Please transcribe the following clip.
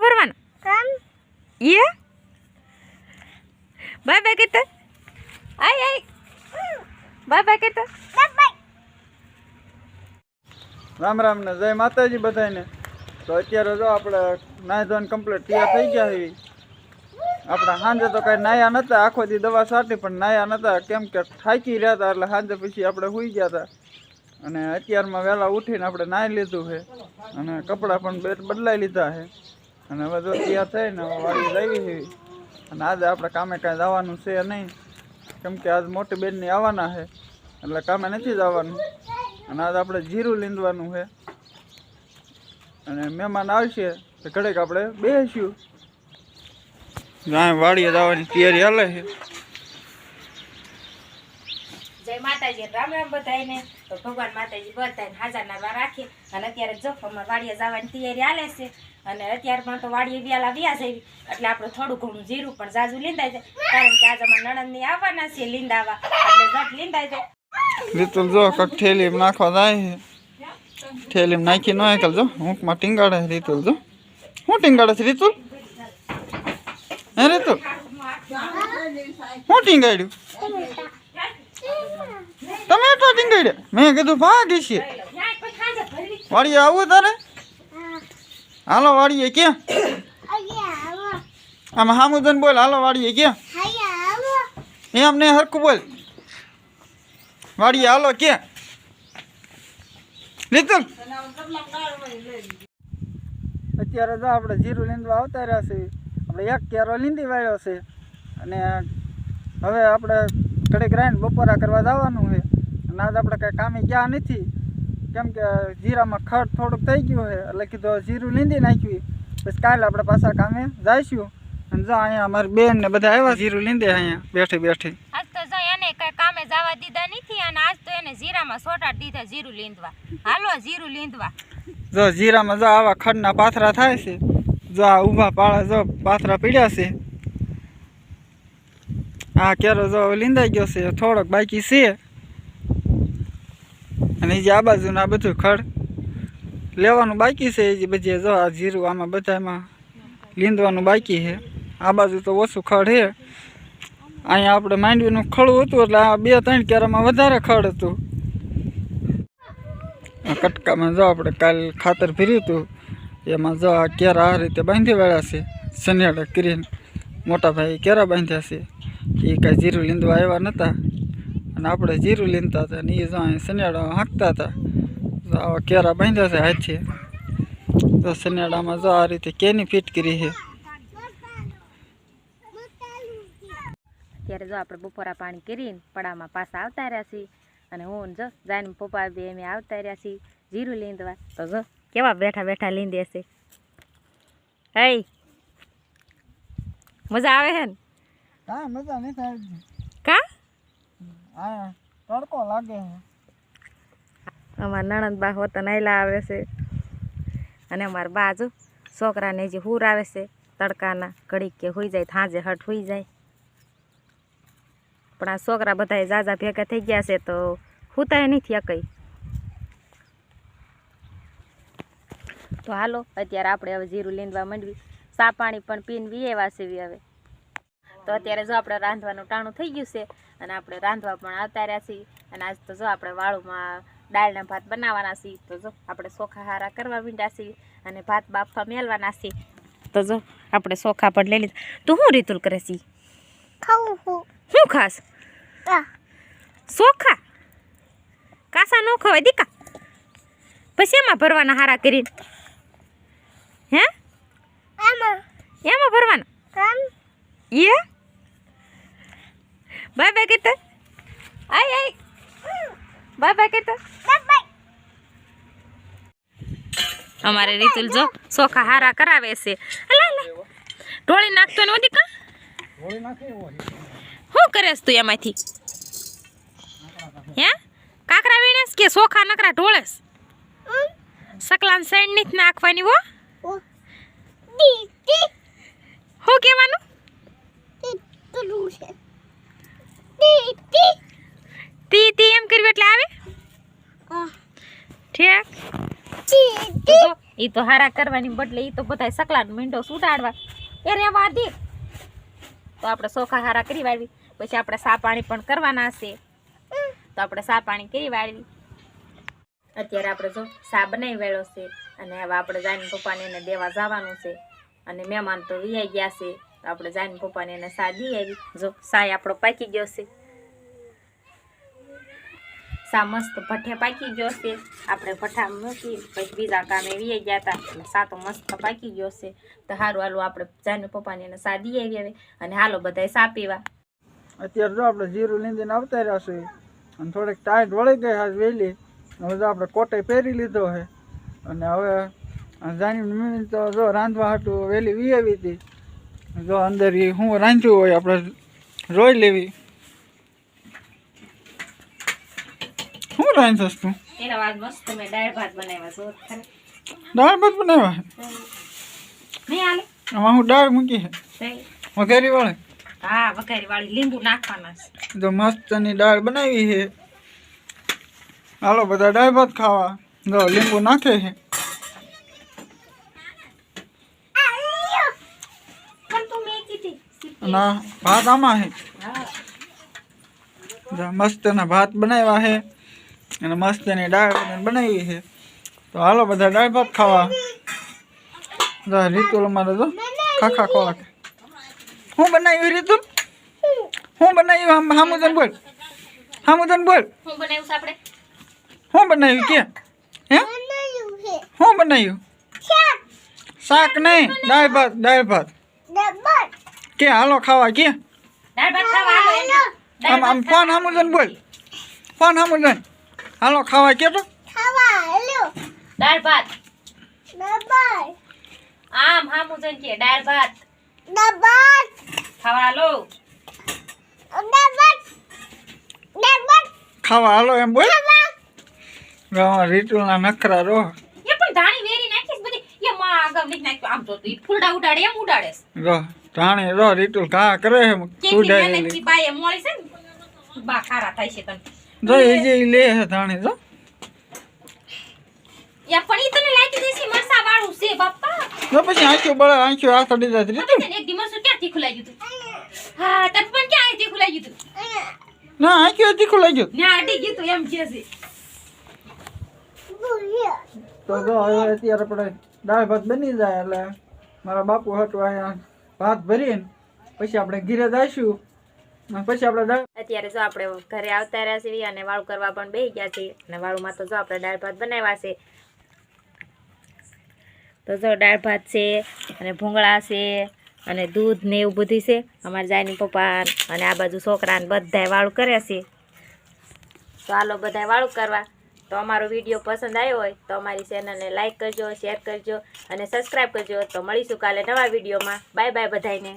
શેમાં ભરવાનું એ bye bye કહેતા. આય આય. બાય બાય કહેતા. રામ રામ ને જય માતાજી બધાને તો અત્યારે જો આપણે નાહી ધોન કમ્પ્લીટ તૈયાર થઈ ગયા હોય આપણે સાંજે તો કાંઈ નાયા નહોતા આખો દી દવા સાટી પણ નાયા નહોતા કેમ કે થાકી રહ્યા હતા એટલે સાંજે પછી આપણે સુઈ ગયા હતા. અને અત્યારમાં વહેલા ઉઠીને આપણે નાહી લીધું છે અને કપડાં પણ બદલાઈ લીધા છે અને હવે જો તૈયાર થઈને વાડી જવી છે અને આજે આપણે કામે કાંઈ જવાનું છે નહીં. કેમ કે આજ મોટી બેનની આવવાના છે એટલે કામે નથી જવાનું. અને આજ આપણે જીરું લીંદવાનું છે અને મહેમાન આવશે તો ઘડીક આપણે બેસીશું. જ્યાં વાડીએ જવાની તૈયારી હાલે છે જય માતાજી, રામ રામ બધાને તો ભગવાન માતાજી બધાને હાજર નારવા રાખી અને અત્યારે જો અમારે વાડીએ જવાની તૈયારી હાલે છે અને અત્યારમાં તો વાડીએ વ્યાલા વ્યા જઈ એટલે આપણે થોડું ઘણું જીરું પણ જાજુ લીંદાય જાય. કારણ કે આજે અમારા નણંદની આવવાના છે લીંદાવા. એટલે જટ લીંદાય જાય. રીતુલ જો, કંઈક ઠેલીમાં નાખવા જાય છે. નાખી ન એકલ જો. ઊંકમાં ટીંગાડે છે રીતુલ, જો. શું ટીંગાડે છે રીતુલ? હે રીતુલ? ટીંગાડ્યું? તમે મેં કીધું ભાગી છે વાડીએ આવું તારે? હાલો, વાડીએ ક્યાં? આમ હામુદન બોલ, હાલો, વાડીએ ક્યાં? એમ ને હરખું બોલ. વાડીએ હાલો, ક્યાં? લીધું અત્યારે જો આપણે જીરું લીંદવા આવતા રહ્યા છે આપણે એક કેરો લીંદી વાળ્યો છે. અને હવે આપણે ઘડીક ગ્રાઇન્ડ બપોરા કરવા જવાનું છે. અને આજ આપણે કાંઈ કામે ગયા નથી. કેમ કે જીરામાં ખડ થોડુંક થઈ ગયું છે એટલે કીધું જીરું લીંદી નાખ્યું પછી કાલે આપણે પાછા કામે જઈશું. અને જો અહીંયા અમારી બેન ને બધા આવ્યા જીરું લીંદે અહીંયા બેઠી બેઠી. આજ તો જો એને કઈ કામે જવા દીધા નથી અને આજ તો એને જીરામાં સોટાડ દીધા જીરું લીંદવા. હાલો જીરું લીંદવા. જો જીરામાં જો આવા ખડના પાથરા થાય છે જો આ ઊભા પાળા જો પાથરા પીડ્યા છે. આ કેરો જો લીંદાઈ ગયો છે થોડોક બાકી છે. અને જે આ બાજુનું આ બધું ખડ, લેવાનું બાકી છે એ બધી જો આ જીરું આમાં બધામાં લીંદવાનું બાકી છે. આ બાજુ તો ઓછું ખડ છે. અહીંયા આપણે માંડવીનું ખડું હતું એટલે આ બે ત્રણ કેરામાં વધારે ખડ હતું. કટકામાં જો આપણે કાલ ખાતર ભર્યું હતું, એમાં જો આ કેરા આ રીતે બાંધી વાળ્યા છે સનેડા કરીને મોટા ભાઈ કેરા બાંધ્યા છે. એ કાંઈ જીરું લીંદવા આવ્યા નહોતા અને આપણે જીરું લીનતા હતા અને એ જો અહીં હાંકતા હતા. તો આવા કેરા બાંધ્યા છે હાથે. તો શનિયાળામાં જો આ રીતે કેની ફિટ કરી છે. અત્યારે જો આપણે બપોરા પાણી કરીને પડામાં પાછા આવતા રહ્યા છીએ અને હું ને જો જાઈને પપ્પા બે અમે આવતા રહ્યા છીએ જીરું લીંદવા તો જો કેવા બેઠા બેઠા લીંદે છે. હઈ. મજા આવે છે ને? હા મજા નથી આવી કા અમારા નણંદ બા હોતા નાયલા આવે છે. અને અમારા બાજુ છોકરાને જે હુર આવે છે તડકાના, ઘડીક કે હોઈ જાય, થાંજે હટ હોઈ જાય. પણ આ છોકરા બધા જાજા ભેગા થઈ ગયા છે તો હુતાય નથી અકઈ તો હાલો, અત્યારે આપણે હવે જીરું લીંદવા માંડવી. સા પાણી પણ પીને એવા વાસેવી હવે. તો અત્યારે જો આપણે રાંધવાનું ટાણું થઈ ગયું છે અને આપણે રાંધવા પણ આવતા રહ્યા છીએ. અને આજ તો જો આપણે વાળુમાં દાળના ભાત બનાવવાના છીએ. તો જો આપણે ચોખા હારા કરવા મીંડ્યા છીએ અને ભાત બાફવા મેળવાના છીએ. તો જો આપણે ચોખા પણ લઈ લીધા. તું શું રીતુલ કરે છે? શું ખાસ? ચોખા કાસા ન ખવાય દીકા. પછી એમાં ભરવાના હારા કરીને. હે? એમાં ભરવાના? એ બાય બાય કહેતા આય આય. બાય બાય કહેતા અમારે રીતુલ જો સોખા હારા કરાવે છે. ઢોળી નાખતો ને ઓદી કા શું કરેસ તું એમાંથી? હે? કાકરા વીણેસ કે સોખા નકરા ઢોળેસ સકલાન સાઈડ નથી નાખવાની હો. શું કહેવાનું? તી તી એમ કર્યું એટલે આવે? ઠીક. એ તો હારા કરવાની બદલે એ તો બધા સકલાનો મીંડો સુટાડવા એ રે દે. તો આપણે સોખા હારા કરી વાળવી. પછી આપણે સા પાણી પણ કરવાના છે. તો આપણે સા પાણી કરી વાળવી. અત્યારે આપણે જો સા બનાવી વાળ્યો છે. અને હવે આપણે જાઈને પપ્પાને એને દેવા જવાનું છે. અને મહેમાન તો વિયાઈ ગયા છે. આપણે જાની પપ્પાને એને સા દી આવી. જો સાય આપણો પાકી ગયો છે. સા મસ્ત ભઠ્ઠે પાકી ગયો છે. આપણે ભઠ્ઠા મૂકી, પછી બીજા કામે વીએ ગયા હતા એટલે સા તો મસ્ત પાકી ગયો છે. તો સારું હાલો આપણે જાને પપ્પાને એને સા દી આવી આવે અને હાલો બધાય સા પીવા. અત્યારે જો આપણે જીરું લીંદીને આવતા રહ્યા છે અને થોડીક ટાઈટ વળી ગઈ હાજ વહેલી હવે તો આપણે કોટે પહેરી લીધો છે. અને હવે જાની તો જો રાંધવા હતું વહેલી વી આવી હતી. જો અંદર એ શું રાંધ્યું હોય આપણે રોઈ લેવી. શું રાંધશ તું? દાળ ભાત બનાવ્યા છો આમાં હું દાળ મૂકી છે. વઘારી વાળી હા વઘારી વાળી લીંબુ નાખવાના છે. જો મસ્તની દાળ બનાવી છે. હાલો બધા દાળ ભાત ખાવા. જો લીંબુ નાખે છે પણ તું મેં કીધી આ ભાત આમાં હે મસ્ત મસ્તના ભાત બનાવ્યા છે અને મસ્ત એની દાળ બનાવી છે. તો હાલો બધા દાળ ભાત ખાવા. જો રીતુલ અમારે તો ખાખા ખોવા હું બનાવ્યું રીતુલ? હું બનાવ્યું? હામુદન બોલ. હામુદન બોલ. શું બનાવ્યું આપણે? હું બનાવ્યું કે? હે? હું બનાવ્યું? શાક. નહીં દાળ ભાત. દાળ ભાત. કે હાલો ખાવા કે? આમ આમ ફોન હામુદન બોલ. ફોન હામુદન હાલો ખાવા કે તો? દાળ ભાત. આમ હામું કે દાળ ભાત. ખાવા હાલો. ખાવા હાલો એમ બોલ. રીતુના નખરા રો એ પણ ધાણી વેરી નાખીશ બધી. એ માં આગળ નાખ્યું. આમ તો ઈ ફૂલડા ઉડાડે એમ ઉડાડે રાણી રો રીતુલ કા કરે હે કેકી ઉડાડેલી મહેનતથી બાએ મોળી છે ને બા ખારા થાય છે તને. જો એ જે લે હે રાણી જો. યા પણ ઈ તને લાગી દેસી મરસા વાળું છે બાપા. જો પછી આંખ્યો બળે આંખ્યો આ તડી જાય રીતુલ એક દી મરસું ક્યાં તીખું લાગ્યું તું? હા તત પણ ક્યાં તીખું લાગ્યું તું? ના આંખ્યો તીખું લાગ્યું ને અડી ગયું તું એમ કે છે તો જો હવે અત્યારે પડે દાળ ભાત બની જાય એટલે મારા બાપુ હતું અહીંયા ભાત ભરીને પછી આપણે ઘીરે જઈશું પછી આપણે અત્યારે જો આપણે ઘરે આવતા રહ્યા છીએ અને વાળું કરવા પણ બેસી ગયા છીએ અને વાળુમાં તો જો આપણે દાળ ભાત બનાવ્યા છે. તો જો દાળ ભાત છે અને ભૂંગળા છે અને દૂધ ને એવું બધું છે. અમારા જાયની પપ્પા અને આ બાજુ છોકરાને બધાએ વાળું કર્યા છે. તો આલો બધાય વાળું કરવા. તો અમારો વીડિયો પસંદ આવ્યો હોય તો અમારી ચેનલને લાઇક કરજો શેર કરજો અને સબસ્ક્રાઈબ કરજો. તો મળીશું કાલે નવા વિડીયોમાં બાય બાય બધાયને.